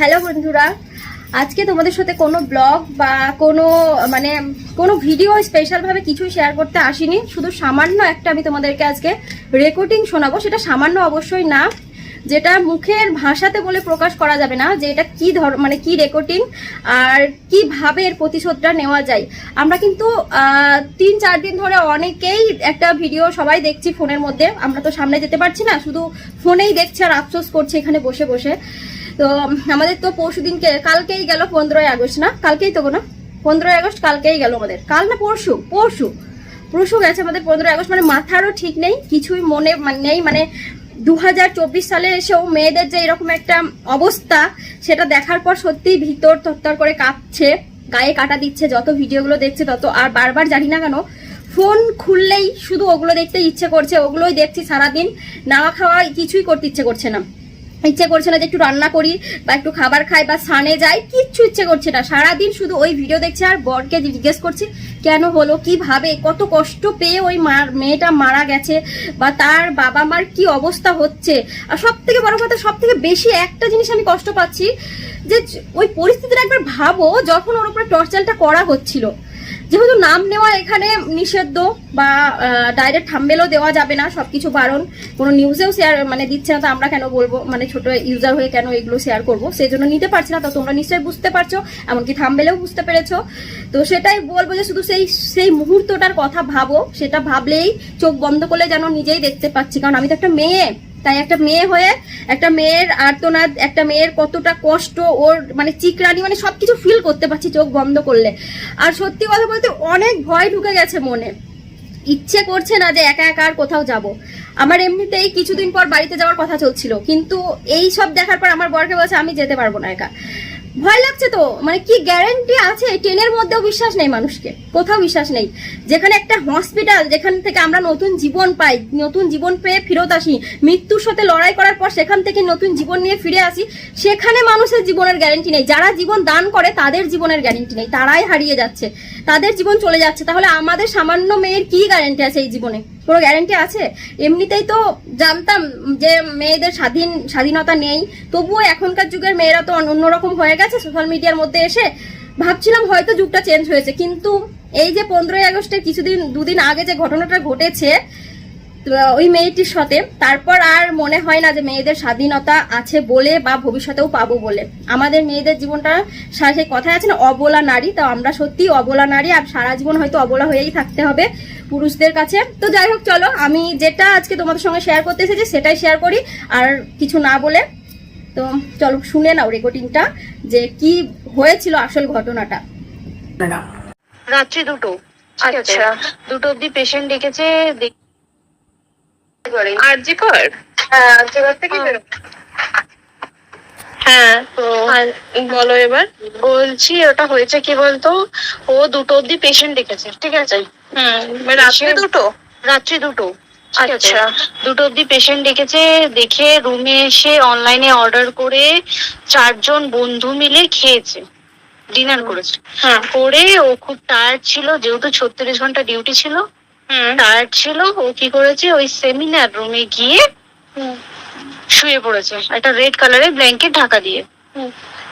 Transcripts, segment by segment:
Hello বন্ধুরা, আজকে তোমাদের সাথে কোনো ব্লগ বা কোনো মানে কোনো ভিডিও স্পেশালভাবে কিছু শেয়ার করতে আসিনি। শুধু সামান্য একটা আমি তোমাদেরকে আজকে রেকর্ডিং শোনাবো। সেটা সামান্য অবশ্যই না, যেটা মুখের ভাষাতে বলে প্রকাশ করা যাবে না যে এটা কি ধর মানে কি রেকর্ডিং আর কীভাবে এর প্রতিশোধটা নেওয়া যায়। আমরা কিন্তু তিন চার দিন ধরে অনেকেই একটা ভিডিও সবাই দেখছি ফোনের মধ্যে। আমরা তো সামনে যেতে পারছি না, শুধু ফোনেই দেখছি আর আফসোস করছি এখানে বসে বসে। তো আমাদের তো পরশু দিনকে, কালকেই গেল পনেরোই আগস্ট, না? কালকেই তো না? পনেরোই আগস্ট কালকেই গেল আমাদের। কাল না পরশু? পরশু। পরশু গেছে আমাদের পনেরোই আগস্ট মানে মাথারও ঠিক নেই, কিছুই মনে নেই মানে দু হাজার চব্বিশ সালে এসেও মেয়েদের যে এরকম একটা অবস্থা, সেটা দেখার পর সত্যিই ভিতর থরথর করে কাঁপছে, গায়ে কাটা দিচ্ছে, যত ভিডিওগুলো দেখছে তত, আর বারবার জানি না কেন, ফোন খুললেই শুধু ওগুলো দেখতে ইচ্ছে করছে, ওগুলোই দেখছি সারাদিন নাওয়া খাওয়া কিছুই করতে ইচ্ছে করছে না। ইচ্ছে করছে না যে একটু রান্না করি বা একটু খাবার খাই বা সানে যাই, কিচ্ছু ইচ্ছে করছে না। সারাদিন শুধু ওই ভিডিও দেখছে আর বরকে জিজ্ঞেস করছি, কেন হলো? কীভাবে কত কষ্ট পেয়ে ওই মার মেয়েটা মারা গেছে বা তার বাবা মার কি অবস্থা হচ্ছে? আর সব থেকে বড় কথা সব থেকে বেশি একটা জিনিস আমি কষ্ট পাচ্ছি যে, ওই পরিস্থিতিটা একবার ভাবো, যখন ওর উপরে টর্চারটা করা হচ্ছিল। যেহেতু নাম নেওয়া এখানে নিষিদ্ধ বা ডাইরেক্ট থাম্বেলও দেওয়া যাবে না, সবকিছু বারণ। কোনো নিউজেও শেয়ার মানে দিচ্ছে না তো আমরা কেন বলব? মানে ছোট ইউজার হয়ে কেন এগুলো শেয়ার করব? সেই জন্য নিতে পারছি না, তো তোমরা নিশ্চয়ই বুঝতে পারছ, এমনকি থাম্বেলেও বুঝতে পেরেছ। তো সেটাই বলব যে শুধু সেই সেই মুহূর্তটার কথা ভাবো, সেটা ভাবলেই চোখ বন্ধ করলে যেন নিজেই দেখতে পাচ্ছি। কারণ আমি তো একটা মেয়ে তাই একটা মেয়ে হয়ে একটা মেয়ের আর্তনাদ, একটা মেয়ের কতটা কষ্ট, ওর মানে চিকরানি মানে সব কিছু ফিল করতে পারছি চোখ বন্ধ করলে। আর সত্যি কথা বলতে অনেক ভয় ঢুকে গেছে মনে। ইচ্ছে করছে না যে একা একা আর কোথাও যাব। আমার এমনিতেই কিছুদিন পর বাড়িতে যাওয়ার কথা চলছিল, কিন্তু এই সব দেখার পর আমার বরকে বলছে, আমি যেতে পারব না একা। ভয় লাগছে তো? মানে কি গ্যারান্টি আছে? ট্রেনের মধ্যেও বিশ্বাস নেই মানুষকে। কোথাও বিশ্বাস নেই। যেখানে একটা হসপিটাল যেখান থেকে আমরা নতুন জীবন পাই, নতুন জীবন পেয়ে ফেরত আসি, মৃত্যুর সাথে লড়াই করার পর সেখান থেকে নতুন জীবন নিয়ে ফিরে আসি, সেখানে মানুষের জীবনের গ্যারান্টি নেই। যারা জীবন দান করে, তাদের জীবনের গ্যারান্টি নেই। তারাই হারিয়ে যাচ্ছে। তাদের জীবন চলে যাচ্ছে। তাহলে আমাদের সামান্য মেয়ের কি গ্যারেন্টি আছে এই জীবনে? কোনো গ্যারেন্টি আছে। এমনিতেই তো জানতাম যে মেয়েদের স্বাধীন, স্বাধীনতা নেই। তবুও এখনকার যুগের মেয়েরা তো অন্যরকম হয়ে গেছে সোশ্যাল মিডিয়ার মধ্যে এসে। ভাবছিলাম হয়তো যুগটা চেঞ্জ হয়েছে। কিন্তু এই যে পনেরোই আগস্টের কিছুদিন, দুদিন আগে যে ঘটনাটা ঘটেছে ওই মেয়েটির সাথে। তারপর আর মনে হয় না যে মেয়েদের স্বাধীনতা আছে বলে বা ভবিষ্যতেও পাবো বলে। আমাদের মেয়েদের জীবনটা সেই কথায় আছে না অবলা নারী। তো আমরা সত্যি অবলা নারী আর সারা জীবন হয়তো অবলা হয়েই থাকতে হবে পুরুষদের কাছে। তো যাই হোক চলো আমি যেটা আজকে তোমাদের সঙ্গে শেয়ার করতে এসেছি সেটাই শেয়ার করি। আর কিছু না বলে তো চলো শুনে নাও রেকর্ডিংটা যে কি হয়েছিল আসল ঘটনাটা। রাত্রি দুটো। আচ্ছা। দুটো অব্দি পেশেন্ট ডেকেছে কর? হ্যাঁ থেকে হ্যাঁ বলো এবার। বলছি ওটা হয়েছে কি বলতো? ও দুটো অব্দি পেশেন্ট ডেকেছে ঠিক আছে? হুম রাত্রে দুটো? রাত্রি দুটো আচ্ছা। দুটো অব্দি পেশেন্ট ডেকেছে দেখে রুমে এসে অনলাইনে অর্ডার করে চারজন বন্ধু মিলে খেয়েছে ডিনার করেছে। হ্যাঁ। করে ও খুব টায়ার্ড ছিল যেহেতু ছত্রিশ ঘণ্টা ডিউটি ছিল হুম। টায়ার্ড ছিল ও কি করেছে ওই সেমিনার রুমে গিয়ে শুয়ে পড়েছে একটা রেড কালারের ব্ল্যাঙ্কেট ঢাকা দিয়ে।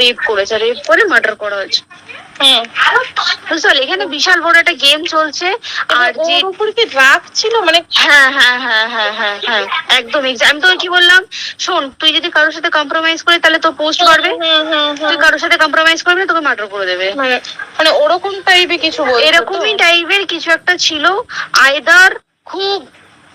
রেপ করেছে রেপ করে মার্ডার করা হয়েছে। বুঝতে এখানে বিশাল বড় একটা গেম চলছে আর যে উপর কি রাগ ছিল? মানে হ্যাঁ হ্যাঁ হ্যাঁ হ্যাঁ হ্যাঁ হ্যাঁ একদম আমি তোকে কি বললাম? শোন তুই যদি কারোর সাথে কম্প্রোমাইজ করি তাহলে তো পোস্ট করবে। তুই কারোর সাথে কম্প্রোমাইজ করবি তোকে মার্ডার করে দেবে। মানে মানে ওরকম টাইপের কিছু এরকমই টাইপের কিছু একটা ছিল আয়দার খুব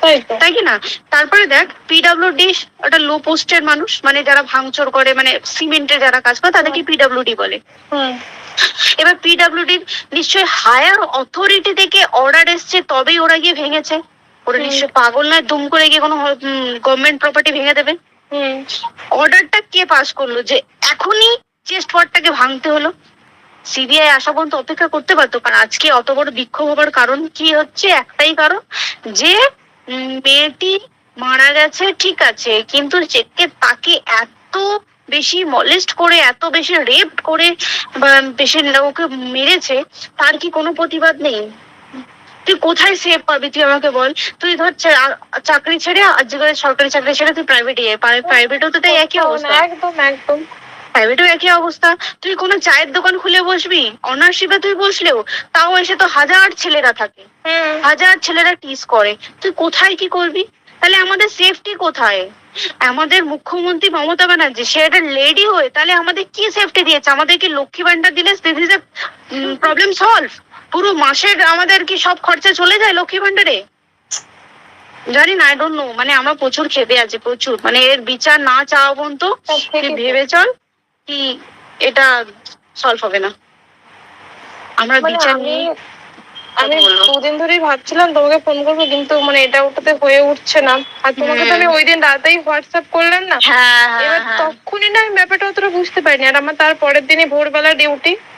তাই তাই কি না? তারপরে দেখ পিডাব্লিউডি একটা লো পোস্টের মানুষ মানে যারা ভাঙচুর করে মানে সিমেন্টের যারা কাজ করে তাদেরকে পিডাব্লিউডি বলে। হুম। এবার পিডাব্লিউডি নিশ্চয়ই হায়ার অথরিটি থেকে অর্ডার এসছে তবেই ওরা গিয়ে ভেঙেছে। ওরা হুম। নিশ্চয়ই পাগল নয় দুম করে গিয়ে কোনো গভর্নমেন্ট প্রপার্টি ভেঙে দেবে। হুম। অর্ডারটা কে পাস করল? যে এখনই চেস্ট ভাঙতে হলো। সিবিআই আসা পর্যন্ত অপেক্ষা করতে পারতো কারণ আজকে অত বড় বিক্ষোভ হবার কারণ কি হচ্ছে? একটাই কারণ যে মেয়েটি মারা গেছে ঠিক আছে কিন্তু চেককে তাকে এত বেশি মলেস্ট করে এত বেশি রেপ করে বেশি ওকে মেরেছে তার কি কোনো প্রতিবাদ নেই? তুই কোথায় সেভ পাবি? তুই আমাকে বল। তুই ধর চাকরি ছেড়ে আজকে সরকারি চাকরি ছেড়ে তুই প্রাইভেটে প্রাইভেটও তো তাই একই অবস্থা। একদম একদম। প্রাইভেটও একই অবস্থা। তুই কোনো চায়ের দোকান খুলে বসবি? অনার্সিপে তুই বসলেও তাও এসে তো হাজার ছেলেরা থাকে। হাজার ছেলেরা টিস করে। তুই কোথায় কি করবি? তাহলে আমাদের সেফটি কোথায়? আমাদের মুখ্যমন্ত্রী মমতা ব্যানার্জি সে একটা লেডি হয়ে তাহলে আমাদের কি সেফটি দিয়েছে? আমাদের কি লক্ষ্মী ভান্ডার দিলে প্রবলেম সলভ পুরো মাসের আমাদের কি সব খরচা চলে যায় লক্ষ্মী ভান্ডারে জানি না আই ডোন্ট নো মানে আমরা প্রচুর খেপে আছি প্রচুর। মানে এর বিচার না চাওয়া পর্যন্ত ভেবে চল। কি এটা সলভ হবে না। আমরা মানে বিচার আমি নিয়ে আমি দুদিন ধরেই ভাবছিলাম তোমাকে ফোন করব কিন্তু মানে এটা ওটাতে হয়ে উঠছে না। আর তোমাকে তো আমি ওই দিন রাতেই হোয়াটসঅ্যাপ করলাম না। হ্যাঁ এবার হ্যাঁ। হ্যাঁ তখনই না আমি ব্যাপারটা অতটা বুঝতে পারিনি। আর আমার তার পরের দিনই ভোরবেলা ডিউটি হ্যাঁ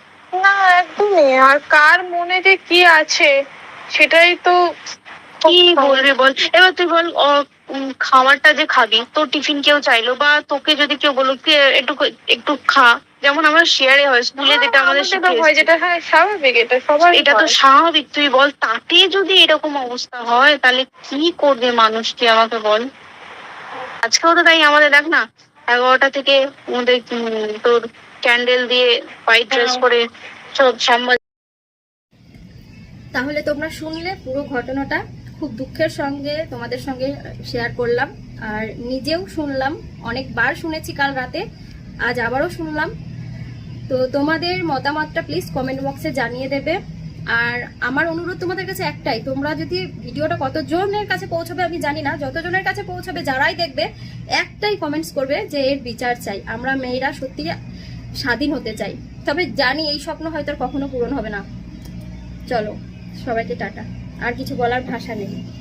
না একদমই। আর কার মনে যে কি আছে সেটাই তো কি বলবি বল? এবার তুই বল খাবারটা যে খাবি তোর টিফিন কেউ চাইলো বা তোকে যদি কেউ বলো কি একটু একটু খা। যেমন আমরা শেয়ারে হয় স্কুলে যেটা আমাদের আমাদের হয় যেটা হ্যাঁ স্বাভাবিক এটা সবার এটা তো স্বাভাবিক। তুই বল তাতে যদি এরকম অবস্থা হয় তাহলে কি করবে মানুষ তুই আমাকে বল? আজকেও তো তাই আমাদের দেখ না এগারোটা থেকে আমাদের উম, তোর ক্যান্ডেল দিয়ে হোয়াইট ড্রেস। পরে তাহলে তোমরা শুনলে পুরো ঘটনাটা। খুব দুঃখের সঙ্গে তোমাদের সঙ্গে শেয়ার করলাম। আর নিজেও শুনলাম। অনেকবার শুনেছি কাল রাতে। আজ আবারও শুনলাম। তো তোমাদের মতামতটা প্লিজ কমেন্ট বক্সে জানিয়ে দেবে। আর আমার অনুরোধ তোমাদের কাছে একটাই। তোমরা যদি ভিডিওটা কতজনের কাছে পৌঁছবে আমি জানি না। যতজনের কাছে পৌঁছবে যারাই দেখবে, একটাই কমেন্টস করবে যে এর বিচার চাই। আমরা মেয়েরা সত্যি স্বাধীন হতে চাই। তবে জানি এই স্বপ্ন হয়তো আর কখনো পূরণ হবে না। চলো, সবাইকে টাটা। আর কিছু বলার ভাষা নেই।